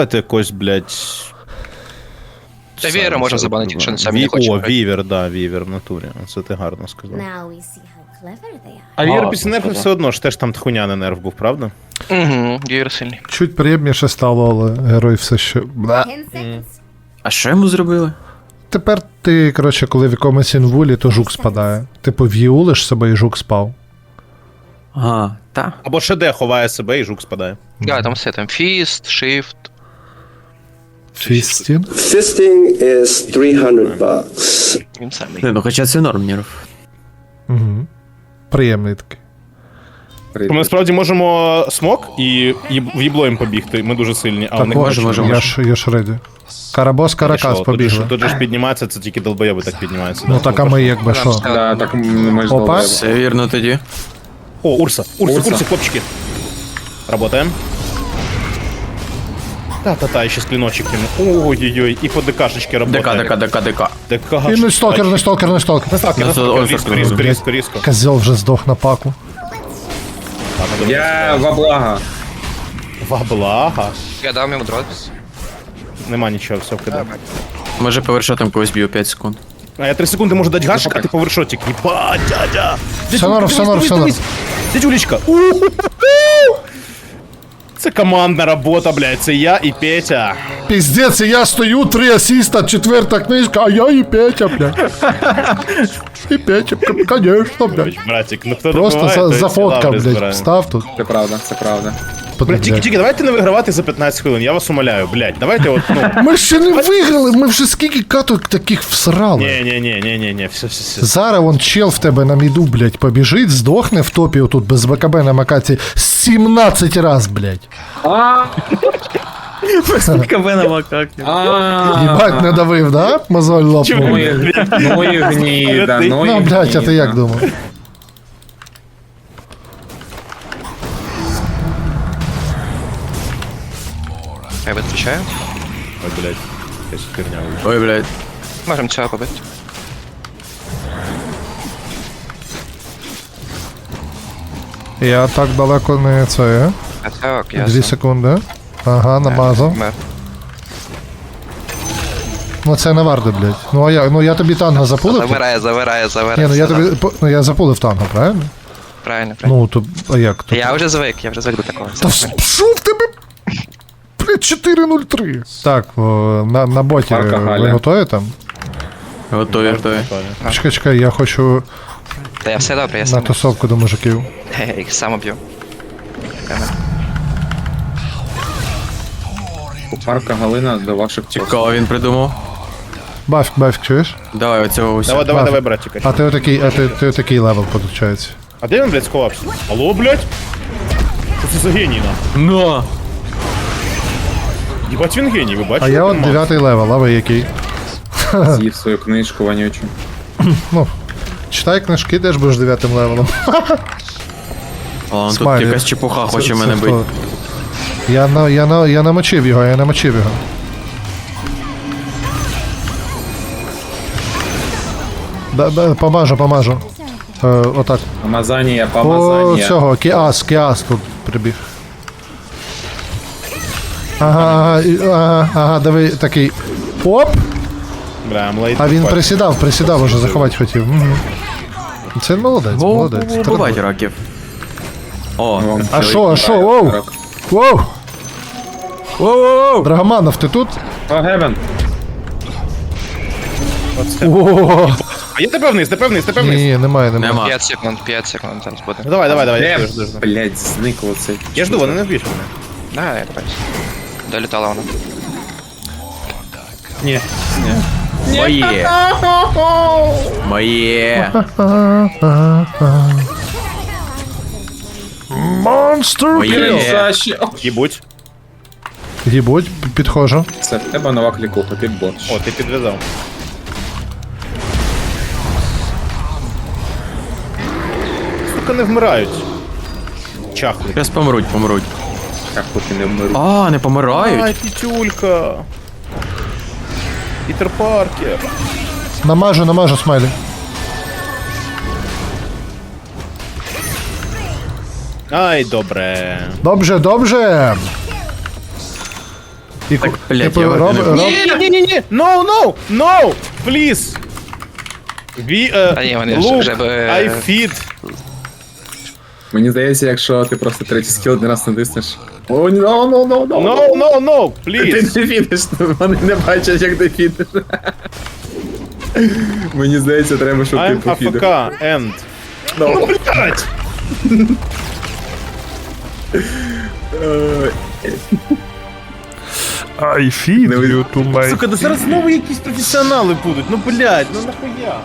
давайте якось, блядь. Та Сам- Вієра можна це- забанити, якщо самі Ві- не хочуть О, грати. вівер, да, вівер в натурі. Це ти гарно сказав. Now we see how clever they are. А вівер після нерфу все одно ж теж там тхуня не нерв був, правда? Угу, Вієр сильний. Чуть приємніше стало, але герой все ще. Бла. Ten seconds. А що йому зробили? Тепер ти, коротше, коли в якомусь інвулі, то жук спадає. Типу, в'юлиш себе і жук спав. Ага, та. Або ШД ховає себе і жук спадає. Да, там все там фіст, shift. Фістін. Fisting is 300 bucks. Він самий. Не, ну хоча це норм, Ніров. Угу. Приємний такий. Ми насправді можемо смок і їб- в їбло їм побігти. Ми дуже сильні, а Так, вони може, може, я ж, я ж реді. Карабос, каракас Тут, же побігли. тут же ж піднімається, це тільки долбойоби так піднімаються. Ну да. так, а ми якби що? Да, так м, ми ж Опа. Все вірно тоді. О, Урса, Урса, Урса. Урса, хлопчики. Работаем. Та-та-та, ще клиночек ему. Ой-ой-ой, і по ДКшечке ДК. ДК, ДК, ДК. ДК. І не стокер, не стокер, не стокер. Наставки, Ну, ой, різко, так, різко, різко, різко. Козел вже здох на паку. Я во благо. Во блага. Я дав йому дрот. Нема нічого, все вкидав. Може по вершотам когось б'ю 5 секунд. А я 3 секунди можу дати гашик, а ти повершотик. Єба, дядя. Все норм, все норм, все норм. Дядюлечка. Це командна робота, блядь. Це я і Петя. Піздець, я стою, три асіста, четверта книжка, а я і Петя, блядь. І Петя, конечно, блядь. Братик, ну хто Просто за, зафоткав, блядь, став тут. Це правда, це правда. Блядь, тільки, тільки давайте не вигравати за 15 хвилин, я вас умоляю, блядь. Давайте от, ну. Ми ще не виграли, ми вже скільки каток таких всрали. Ні, ні, ні, ні, ні, ні, все, все, все. Зараз вон чел в тебе на міду, блядь, побіжить, здохне в топі отут без БКБ на макаці 17 раз, блядь. КБ на макаки. Їбать, не давив, да? Мозоль лопнув. Ну і, ну і гніда, ну і Ну, блядь, а ти як думав? Я відповідаю. Ой, блядь, якась херня вийшла. Ой, блядь. Можемо цього побити. Я так далеко не це. А так, я Дві секунди. Ага, намазав. Мер. Ну це не варто, блядь. Ну а я, ну я тобі танго запулив. Завирає, завирає, завирає. Ні, ну я Все, тобі, по- ну я запулив танго, правильно? Правильно, правильно. Ну, то, а як? То, Я вже звик, я вже звик до такого. Та в тебе, блядь, 403. Так, о, на, на боті Марка ви Галя. готові там? Готові, готові. Чекай, чекай, я хочу Та я все добре, я на сам. тусовку до мужиків. Я їх сам об'ю. Кухарка Галина до ваших Цікаво він придумав. Бафк, бафк, чуєш? Давай оцього усього. Давай, давай, давай, братик. А ти отакий, а ти, ти отакий левел, получається. А де він, блядь, сховався? Алло, блядь? Що це за геній, на? Но! Їбать він геній, ви бачите? А я от дев'ятий левел, а ви який? з'їв свою книжку вонючу. Ну, читай книжки, теж будеш дев'ятим левелом. Ладно, тут якась чепуха Це- хоче це мене хто? бити. Я, на, я, на, я намочив його, я намочив його. Да, да, помажу, помажу. Е, отак. Помазання, О, помазання. цього, Кіас, Кіас тут прибіг. Ага, ага, ага, диви, такий. Оп! Бля, млейт. А він присідав, присідав уже, заховати хотів. Це молодець, молодець. Бувать раків. О, А чоловік що, а що, воу? Воу! Воу-воу-воу! Драгоманов, ти тут? О, Гевен. О, А я тебе вниз, тебе вниз, тебе вниз. ні, немає, немає. Нема. 5 секунд, 5 секунд зараз буде. Ну давай, давай, давай, я Де, жду, жду, жду. блядь, зник. Я жду, вони не вб'ють мене. Да, я бачу. Долітала вона. Ні. Моє! Моє! Монстр! Моє! Саші. О, Їбуть. Гібуть, підходжу. Це в тебе нова клікуха, ти борщ. О, ти підв'язав. Сука, не вмирають. Чахли. Зараз помруть, помруть. Як поки не вмиру. А, не помирають? Ай, пітюлька. Пітер Паркер. Намажу, намажу смайлі. Ай, добре. Добре, добре. І ку- блядь, я роб, не роб, Ні-ні-ні! No, no! No! Please! We, uh, Та ні, вони look, вже би- I feed. Мені здається, якщо ти просто третій скіл один раз натиснеш. О, no, no, no, no. No, no, no, Ти please. не фідиш, вони не бачать, як ти фідиш. Мені здається, треба, щоб ти I'm пофідив. AFK, end. No. Ну, блядь! Е, I feed Не you to my... Сука, да зараз знову якісь професіонали будуть. Ну, блядь, ну нахуя?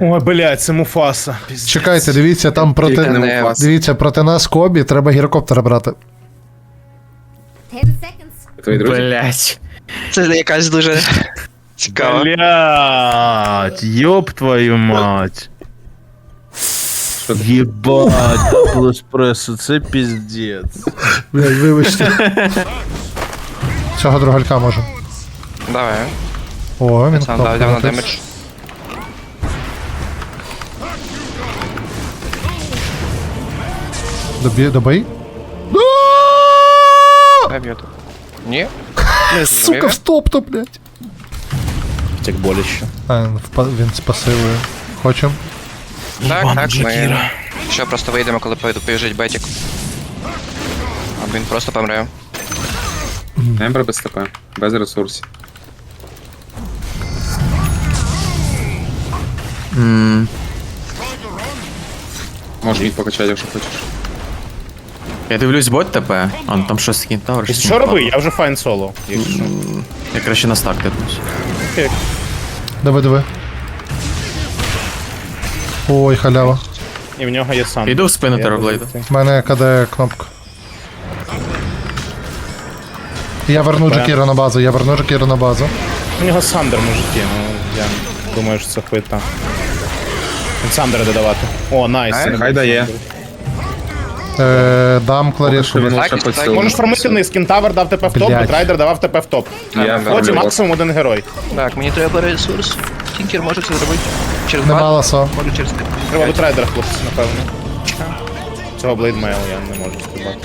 Ой, блядь, це Муфаса. Чекайте, дивіться, там проти... Тільки не Дивіться, проти нас Кобі, треба гірокоптера брати. Ten seconds. Твої друзі? Блять. Це якась дуже цікава. Блядь, ёб твою мать. Що ти? Єбать, дабл еспресо, це піздець. Блядь, вибачте. Цього другалька може. Давай. О, він Сам дав, на демедж. Добі, добий. Я б'ю тут. Ні? Сука, в стоп-то, блядь. Як боліще. А, він, впа- він з пасивою. Хочем. Так, так, ми... Що, просто вийдемо, коли пойду побіжить бетік. Або він просто помре. Ембер без ТП, без ресурсів. Можеш мід покачати, якщо хочеш. Я дивлюсь бот ТП. А, ну там щось кінтавр. Що роби? Я вже файн соло. якщо. Я краще на стак дивлюсь. Диви, диви. Ой, халява. І в нього є сам. Іду в спину Терорблейда. У мене КД кнопка. Я верну Джакіра на базу, я верну Джакіра на базу. У нього Сандер на житті, ну я думаю, що це. Він Сандера додавати. О, найс. Ай, хай дає. Е, дам Що він лише посилив. Можеш фармити вниз, кентавр дав ТП в топ, Блядь. Давав ТП в топ. Я фармлю максимум один герой. Так, мені треба ресурс. Тінкер може це зробити. Через Нема ласо. може через. Треба Бітрайдера, хлопці, напевно. Цього блейдмейл я не можу стрибати.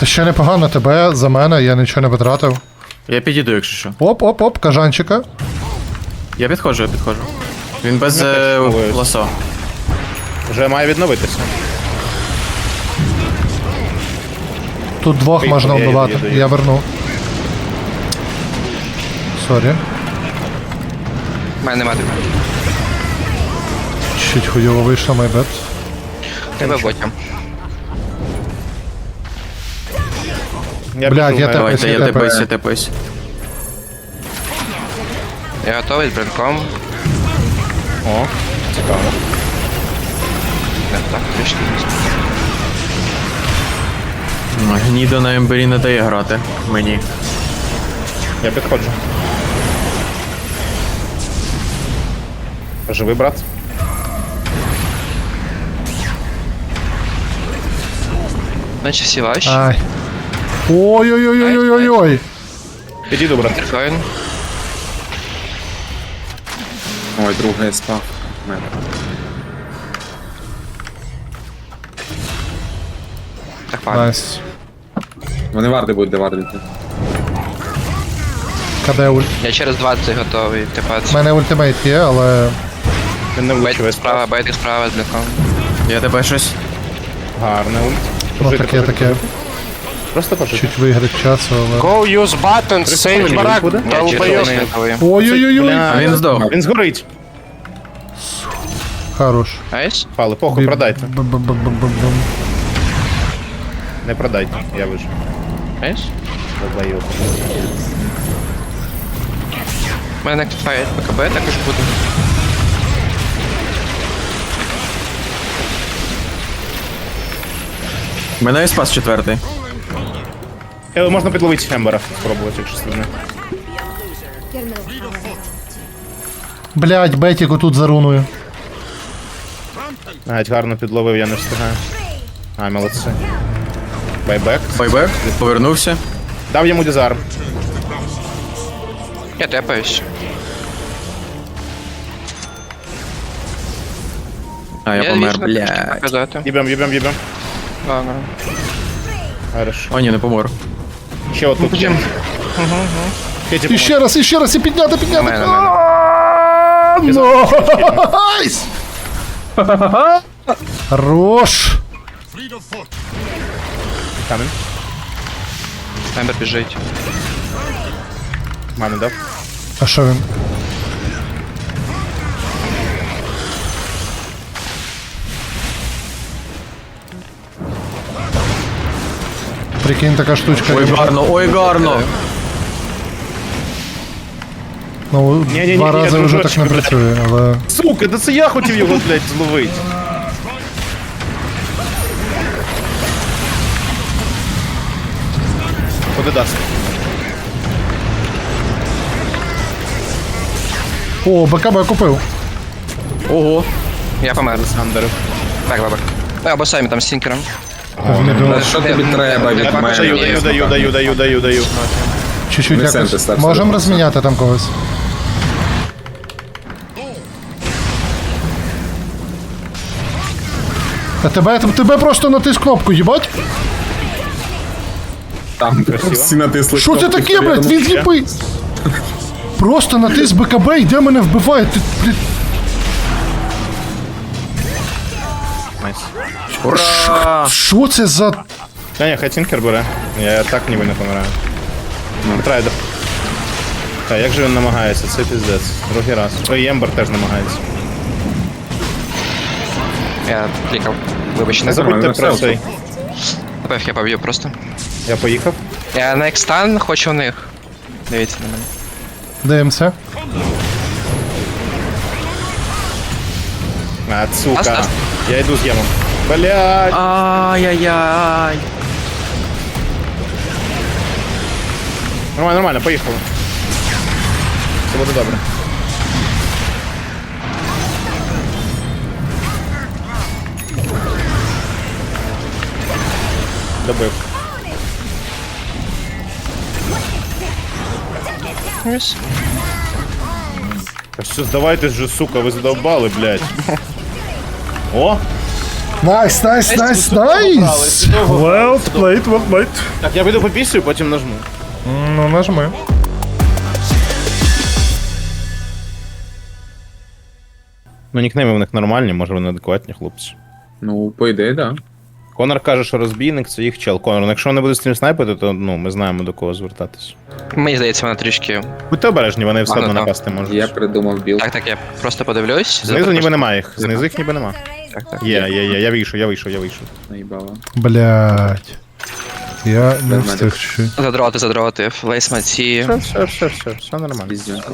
Та ще непогано тебе за мене, я нічого не потратив. Я підійду, якщо що. Оп, оп, оп, кажанчика. Я підходжу, я підходжу. Він без е, ховаюсь. ласо. Вже має відновитися. Тут двох можна вбивати. Я верну. Сорі. У мене нема тебе. Чуть хуйово вийшло, майбет. Тебе потім. Я Блядь, я маю- я ТП. тепаюсь, я тепаюсь. Я готовий з бренком. О, цікаво. Так, трішки. М, Гнідо на ембері не дає грати. Мені. Я підходжу. Живи, брат. Значить всі ваші. Ай. Ой-ой-ой-ой-ой-ой. Підійду, брат. Трикоін. Ой, другий спав. Мене. Так, ладно. Найс. Вони варди будуть девардити. КД ульт. Я через 20 готовий. У мене ультимейт є, але Він не влучив бейт справа, бейт справа з бренком. Я тебе щось. Гарне ульт. ну Пожити, таке, пожити, таке. Просто пожити. Чуть виграти часу, але. Go use buttons, save барак. Ой-ой-ой-ой. А він здох. Він згорить. Хорош. Найс. Пали, похуй, продайте. Не продайте, я вижу. Найс. Долбайок. У мене файт БКБ також буде. Мене і спас четвертий. Е, Можна підловити Ембера, спробувати, якщо power. Блять, Бетіку тут за руною. Навіть гарно підловив, я не встигаю. А, молодці. Байбек. Байбек, повернувся. Дав йому дизарм. Я тепаюсь. А, я помер, вічно блядь. показати. Їбем, їбем, їбем. Ладно. Хорошо. О, ні, не помер. Ще отут. Потім. Кеті, І ще раз, і ще раз, і підняти, підняти. мене, на мене. А, Найс! Хорош! Камінь. Ембер біжить. Мамі дав. А що він? Прикинь, така штучка. Ой, гарно, ой, гарно. Ну, Ні-ні-ні, два я рази вже дружочок, так не блядь. працює, але. Сука, да це я хотів його, блядь, зловити. Куди дасть? О, БКБ купив. Ого. Я помер. Сандер. Так, бабак. Ну, або самі там з стінкером. В міду. Що тобі треба від Я Даю, даю, даю, даю, даю, даю, даю. Чуть-чуть Ми центр якось. Можемо допомогти. розміняти там когось. Та тебе, тебе просто натис кнопку, їбать? Там всі натисли. Що це таке, блядь? Він зліпий. Просто натис БКБ і де мене вбиває. Ти, блядь, Найс. Ура! що це за. Та ні, хай Тінкер бере. Я так ніби не помираю. Трайдер. Та як же він намагається? Це піздець. Другий раз. Ой, Ембер теж намагається. Я клікав. Вибачте. Не забудьте про цей. Напев, я поб'ю просто. Я поїхав. Я на екстан хочу у них. Дивіться на мене. Дивимося. А, сука. Ас, ас. Я йду з Ємом. Блядь. Ай-яй-яй. Нормально, нормально, поїхали. Все буде добре. Добив. Ось. Та все, здавайтесь же, сука, ви задовбали, блядь. О! Найс, найс, найс, найс! Well played, well played. Так, я вийду попісю, потім нажму. Ну, нажми. Ну, нікнейми в них нормальні, може вони адекватні хлопці. Ну, по ідеї, да. Конор каже, що розбійник це їх чел. Конор, ну якщо вони будуть стрім снайпити, то ну, ми знаємо до кого звертатись. Мені здається, вона трішки. Будьте обережні, вони все Ладно, одно так. напасти можуть. Я придумав білд. Так, так, я просто подивлюсь. Знизу ніби немає їх. Знизу їх ніби нема. Так, так. Є, є, є, я вийшов, я вийшов, я вийшов. Наїбало. Блять. Я не Без встиг чуть. Задроти, задроти. Лейсмаці. Все, все, все, все, все нормально. Піздюнка.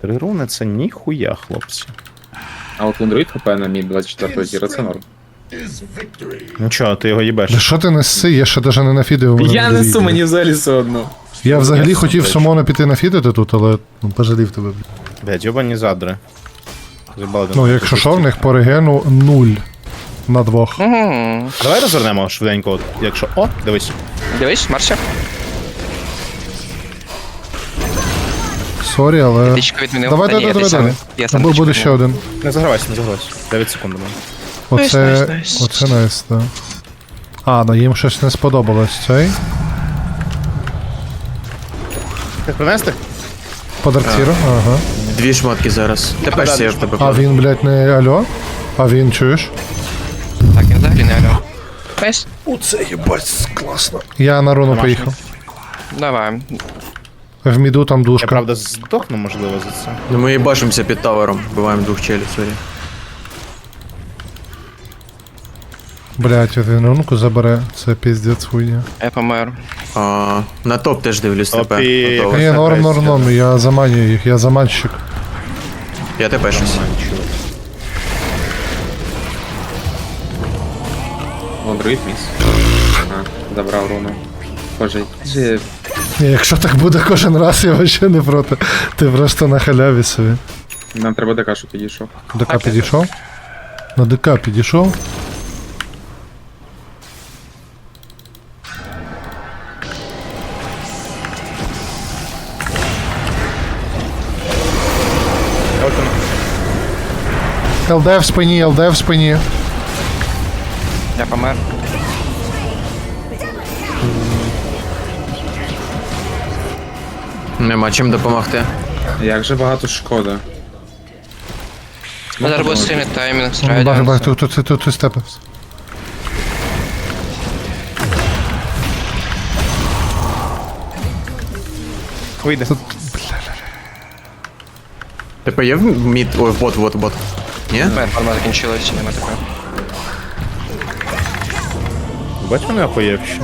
Три руни це ніхуя, хлопці. А от Лундроїд хп на мій 24 зіра це норм. Ну чого, ти його їбеш? Да що ти неси? Я ще даже не нафідив. Я несу, мені взагалі все одно. Я взагалі Я хотів. Сомона піти нафідити тут, але ну, пожалів тебе. блядь. Блядь, йобані задри. Ну, якщо що, в них по регену нуль на двох. Угу. Давай розвернемо швиденько, от, якщо. О, дивись. Дивись, Марся. Сорі, але. Давай, давай, давай, давай. Або буде ще один. Не загравайся, не загравайся. 9 секунд думаю. Оце. Найс. Оце найс, так. А, ну їм щось не сподобалось цей. Ти принести? Подарціру, ага. Дві шмотки зараз. Тепер я в тебе А він, блядь, не алло? А він чуєш? Так, він взагалі не алло. Найс. Я на руну поїхав. Давай. В міду там Я правда здохну, можливо, за це. Ну ми їбашимося під тавером. Вбиваємо двох челів, сорі. Блять, рунку забере. Це піздець хуйня. Я помер. А, на топ теж дивлюсь тепер. Готово. Ні, норм, норм, норм, я заманюю їх, я заманщик. Я тепер щось. Лундроїд міс. Ага, забрав руну. Боже, же Ні, якщо так буде кожен раз, я вообще не проти. Ти просто на халяві собі. нам треба ДК, щоб підійшов. ДК підійшов? На ДК підійшов? ЛД в спині, ЛД в спині. Я помер. Нема чим допомогти. Як же багато шкода. Ми зараз буде стрімити таймінг бачу, страйдер. тут, тут, тут, тут, тут степився. Вийде. ТП є в мід. Ой, бот, бот, бот. Ні? Моя форма закінчилась, нема такого. Бач, вони охуєвші.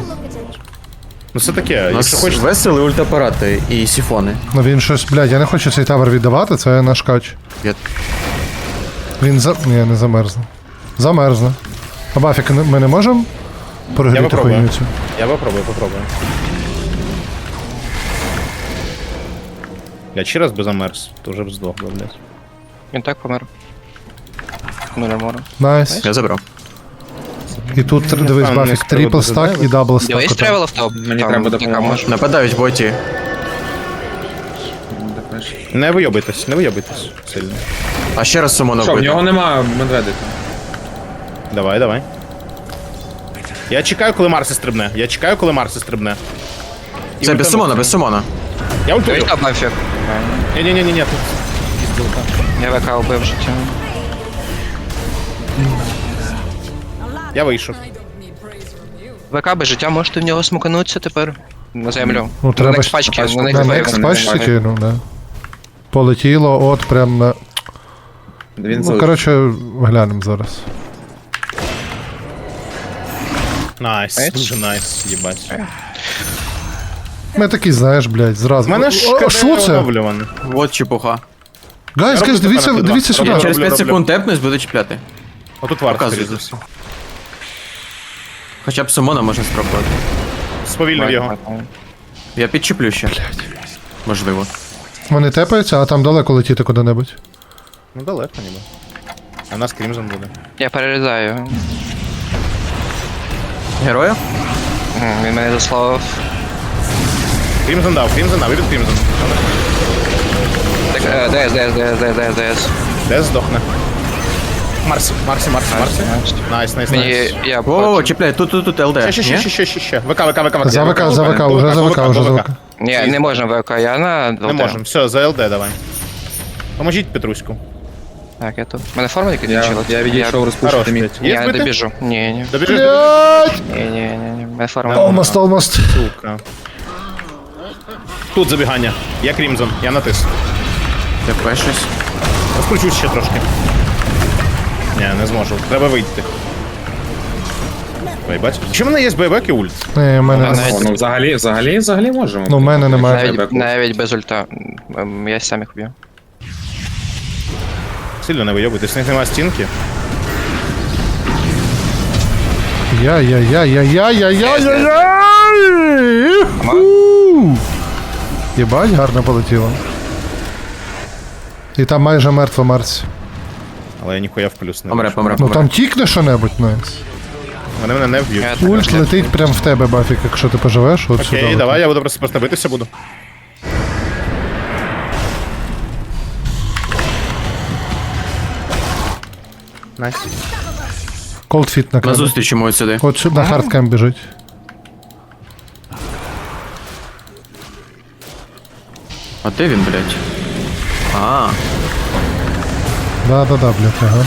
Ну це таке, У якщо нас хочеш. весели ультапарати і сіфони. Ну він щось, блядь, я не хочу цей тавер віддавати, це наш кач. Я... Він за. Ні, не замерзне. Замерзне. А Бафік, ми не можемо прогріти попробую. хуйню цю? Я попробую, попробую. Я ще раз би замерз, то вже б здох, би, блядь. Він так помер. Ну не. Найс. Я забрав. І тут тр- дивись, Бафік, трипл стак і дабл стак. Дивись отак. тревел в топ. Мені треба допомога. Нападають боті. Не вийобуйтесь, не вийобуйтесь сильно. А ще раз сумона Що, в нього нема медведика. Давай, давай. Я чекаю, коли Марси стрибне. Я чекаю, коли Марси стрибне. І Це без сумона, без сумона. Я ультую. Дивись топ нафіг. Ні-ні-ні, ні, тут. Я ВК убив життя. Я вийшов. ВК без життя можете в нього смуканутися тепер. На землю. Ну, треба на ж- пачки, на них На next ну, да. Полетіло, от прям на. Він Ну, залишив. коротше, глянемо зараз. Найс, дуже найс, їбать. Ми такі, знаєш, блядь, зразу. У мене ж О, що це? оновлюваний. Вот чепуха. Гайс, гайс, дивіться, сюди. Я Через 5 роблю. секунд тепнусь, буду чіпляти. Отут варто Показуй. Хоча б сумона можна спробувати. Сповільнив його. Я підчеплю ще. Можливо. Вони тепаються, а там далеко летіти куди-небудь. Ну далеко ніби. А у нас Крімзон буде. Я перерізаю. Героя? Мгм, Він мене заслав. Крімзон дав, Крімзон дав, вибіг Крімзон. Так, е, ДС, ДС, ДС, ДС, ДС, ДС. Де здохне? Марсі, Марсі, Марсі, Марсі. Найс, найс, Мені, найс. я во, потім- чіпляй, тут, тут, тут, ЛД. Ще, ще, ще, ще, ще, ще, ще. ВК, ВК, ВК, ВК. За ВК, за ВК, уже за ВК, уже за ВК. Ні, не можна ВК, я на Не ЛТ. можемо. Все, за ЛД давай. Поможіть Петруську. Так, я тут. У мене форма тільки Я, закінчилась. я відійшов Хорош, розпушити мій. блядь. Є Я не збити? добіжу. Ні, ні. Добіжиш, Блять! Ні, ні, ні, ні. У мене форма. Almost, almost. сука. Тут забігання. Я Крімзон, я натис. ТП щось. Розкручусь ще трошки. Ні, не зможу. Треба вийти. Ой, бачиш? Чи в мене є байбек і ульт? Ні, в мене немає. навіть- О, ну взагалі, взагалі, взагалі можемо. Ну, в мене немає. Навіть, навіть без ульта. Ем, Я сам їх б'ю. Сильно не вийобуйтесь, в них немає стінки. Яй-яй-яй-яй-яй-яй-яй! Уху! Єбать, гарно полетіло. І там майже мертва Марсі. Але я ніхуя в плюс не Помре, бачу. помре, Ну помре. там тікне що-небудь, найс. Вони мене не вб'ють. Я Ульт також летить прямо в тебе, Бафік, якщо ти поживеш, от сюди. Окей, от. давай, я буду просто просто битися буду. Найс. Колдфіт на На зустріч йому от сюди. От сюди на хардкем біжить. А де він, блядь? А, Да-да-да, блядь, ага.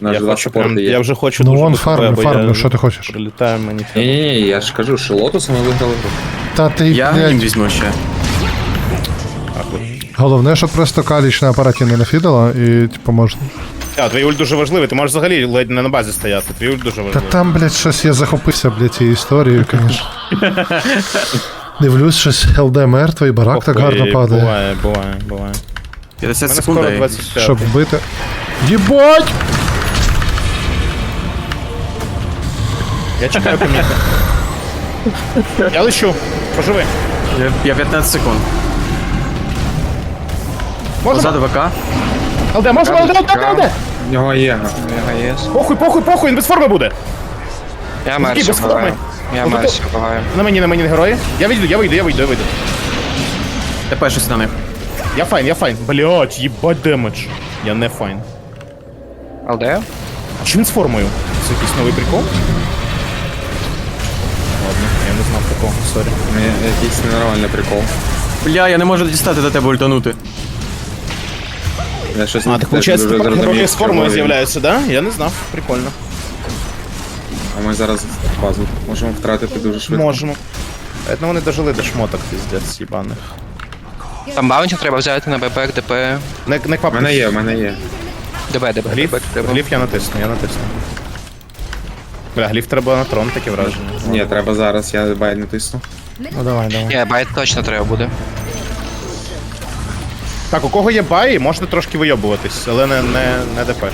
Наш Я, два хочу прям, я є. вже хочу Ну дуже вон до фармлю, тебе, бо фармлю, я що ти хочеш? Прилітаю мені. Ні-ні-ні, я ж кажу, що лотоса ми виграли гру. Та ти, я їм блядь, візьму ще. головне, щоб просто каліч на апараті не нафідала і, типу, можна. А, твій ульт дуже важливий, ти можеш взагалі ледь не на базі стояти. Твій ульт дуже Та важливий. там, блядь, щось я захопився, блядь, цією історією, звісно. Дивлюсь, щось ЛД мертвий, барак так гарно Охуєть, падає. Буває, буває, буває. 50 мене секунд. скоро 25. Щоб вбити. Єбать! Я чекаю помітку. Я лечу. Поживи. Я- Я 15 секунд. Можемо? Позаду ВК. ЛД, можемо, ЛД, ЛД, ЛД! В нього є. Я ЄС. Похуй, похуй, похуй, він без форми буде. Я без форми. погаю. Я Отут- Мерсі погаю. На мені, на мені герої. Я вийду, я вийду, я вийду, я вийду. ТП щось на них. Я файн, я файн. Блять, їбать демедж. Я не файн. ЛД? А він з формою? Це якийсь новий прикол? Ладно, я не знав такого, сорі. Я- Якийсь ненормальний прикол. Бля, я не можу дістати до тебе ультанути. Я щось А, не так виходить, дуже тепер зрозумів, герої з формою він. з'являються, да? Я не знав, прикольно. А ми зараз базу можемо втратити дуже швидко. Можемо. Ну вони дожили до шмоток, піздець, їбаних. Там баунті треба взяти на БП, ДП. Не, не У мене є, у мене є. ДБ, ДБ, Гліф, ДБ треба. гліф я натисну, я натисну. Бля, гліф треба на трон, таке враження. Ні, треба зараз, я бай не тисну. Ну давай, давай. Ні, байт точно треба буде. Так, у кого є баї, можете трошки вийобуватись, але не, не, не депеш.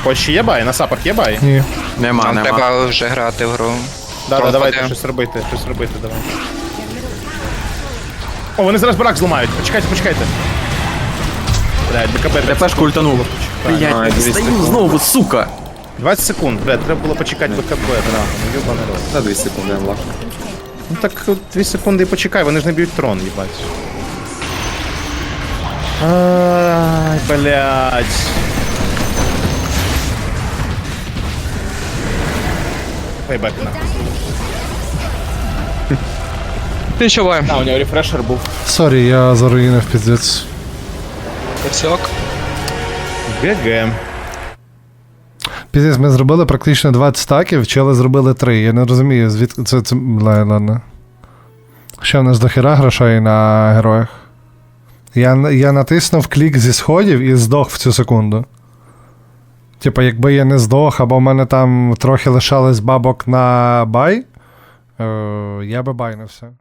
У когось ще є баї? На сапах є баї? Ні. Нема, Нам нема. треба вже грати в гру. Да, да, Трон давайте паде. щось робити, щось робити, давай. О, вони зараз барак зламають. Почекайте, почекайте. Блядь, БКБ. Депешку ультануло. Стою знову, сука. 20 секунд, блядь, треба було почекати БКБ, драго, ну юбаний рот. За 2 секунди анлак. Ну так 2 секунди і почекай, вони ж не б'ють трон, їбать. Ай, блядь. Пейбек на. Ти бой? А, у нього рефрешер був. Сорі, я заруїнив піздець. Персіок. ГГ. Піздець, ми зробили практично 20 стаків, вчили зробили 3. Я не розумію, звідки це. це... Ладно, ладно. Ще в нас до хера грошей на героях. Я, я натиснув клік зі сходів і здох в цю секунду. Типа, якби я не здох, або в мене там трохи лишалось бабок на бай, е, я би байнився.